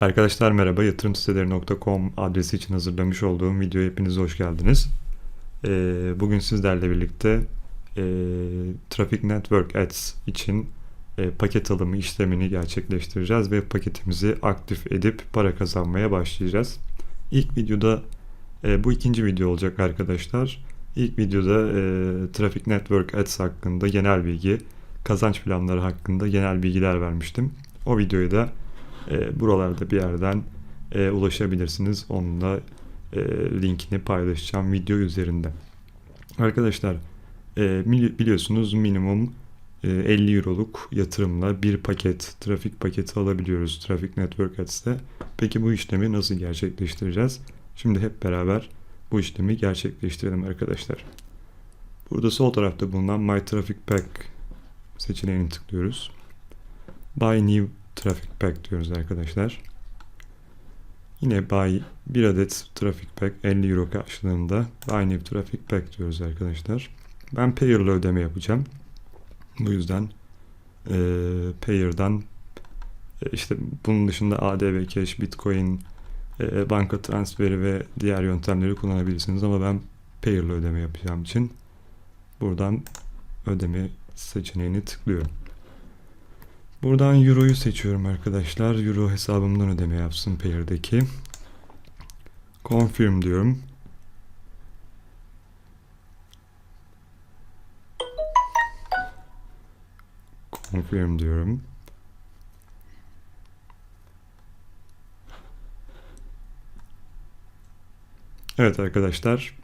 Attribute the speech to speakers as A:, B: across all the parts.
A: Arkadaşlar merhaba, yatırımsiteleri.com adresi için hazırlamış olduğum videoya hepiniz hoş geldiniz. Ee, bugün sizlerle birlikte e, Traffic Network Ads için e, paket alımı işlemini gerçekleştireceğiz ve paketimizi aktif edip para kazanmaya başlayacağız. İlk videoda, e, bu ikinci video olacak arkadaşlar. İlk videoda Traffic Network Ads hakkında genel bilgi, kazanç planları hakkında genel bilgiler vermiştim. O videoyu da e, buralarda bir yerden e, ulaşabilirsiniz. Onun da e, linkini paylaşacağım video üzerinde. Arkadaşlar e, biliyorsunuz minimum e, 50 euroluk yatırımla bir paket, trafik paketi alabiliyoruz Traffic Network Ads'te. Peki bu işlemi nasıl gerçekleştireceğiz? Şimdi hep beraber bu işlemi gerçekleştirelim arkadaşlar. Burada sol tarafta bulunan My Traffic Pack seçeneğini tıklıyoruz. Buy New Traffic Pack diyoruz arkadaşlar. Yine buy bir adet Traffic Pack 50 euro karşılığında Buy New Traffic Pack diyoruz arkadaşlar. Ben Payer'la ödeme yapacağım. Bu yüzden e, Payer'dan e, işte bunun dışında ADV Cash, Bitcoin, e, banka transferi ve diğer yöntemleri kullanabilirsiniz ama ben Payer'la ödeme yapacağım için buradan ödeme seçeneğini tıklıyorum. Buradan Euro'yu seçiyorum arkadaşlar. Euro hesabımdan ödeme yapsın Payer'deki. Confirm diyorum. Confirm diyorum. Evet arkadaşlar.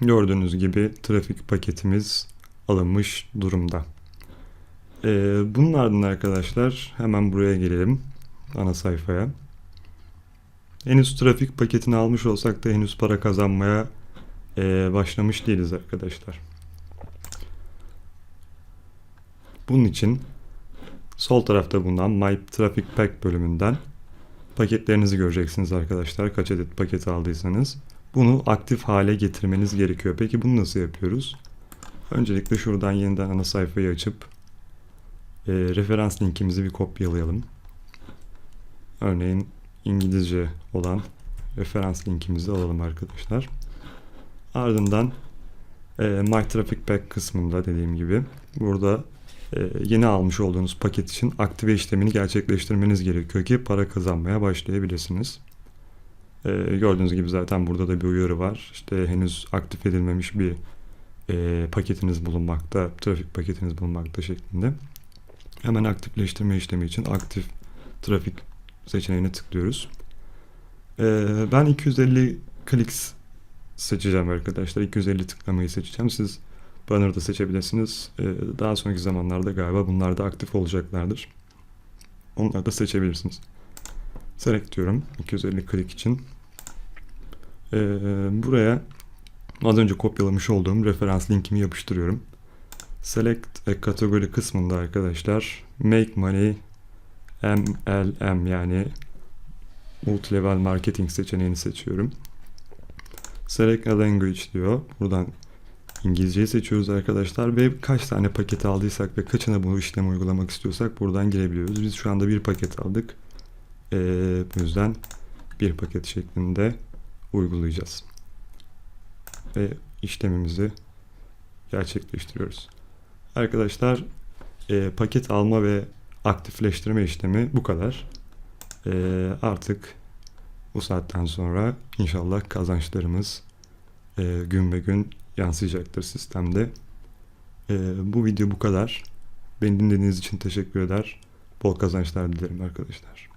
A: Gördüğünüz gibi trafik paketimiz alınmış durumda. Ee, bunun ardından arkadaşlar hemen buraya gelelim. Ana sayfaya. Henüz trafik paketini almış olsak da henüz para kazanmaya e, başlamış değiliz arkadaşlar. Bunun için sol tarafta bulunan My Traffic Pack bölümünden paketlerinizi göreceksiniz arkadaşlar. Kaç adet paket aldıysanız. Bunu aktif hale getirmeniz gerekiyor. Peki bunu nasıl yapıyoruz? Öncelikle şuradan yeniden ana sayfayı açıp e, referans linkimizi bir kopyalayalım. Örneğin İngilizce olan referans linkimizi alalım arkadaşlar. Ardından e, My Traffic Pack kısmında dediğim gibi burada e, yeni almış olduğunuz paket için aktive işlemini gerçekleştirmeniz gerekiyor ki para kazanmaya başlayabilirsiniz. E, gördüğünüz gibi zaten burada da bir uyarı var. İşte henüz aktif edilmemiş bir e, paketiniz bulunmakta, trafik paketiniz bulunmakta şeklinde. Hemen aktifleştirme işlemi için aktif trafik seçeneğine tıklıyoruz. Ee, ben 250 clicks seçeceğim arkadaşlar. 250 tıklamayı seçeceğim. Siz banner'da seçebilirsiniz. Ee, daha sonraki zamanlarda galiba bunlar da aktif olacaklardır. Onları da seçebilirsiniz. Select diyorum 250 click için. Ee, buraya az önce kopyalamış olduğum referans linkimi yapıştırıyorum. Select a kategori kısmında arkadaşlar Make Money MLM yani Multi Level Marketing seçeneğini seçiyorum. Select a Language diyor. Buradan İngilizceyi seçiyoruz arkadaşlar ve kaç tane paket aldıysak ve kaçına bu işlemi uygulamak istiyorsak buradan girebiliyoruz. Biz şu anda bir paket aldık. Ee, bu yüzden bir paket şeklinde uygulayacağız. Ve işlemimizi gerçekleştiriyoruz. Arkadaşlar e, paket alma ve aktifleştirme işlemi bu kadar. E, artık bu saatten sonra inşallah kazançlarımız e, gün ve gün yansıyacaktır sistemde. E, bu video bu kadar. Beni dinlediğiniz için teşekkür eder. Bol kazançlar dilerim arkadaşlar.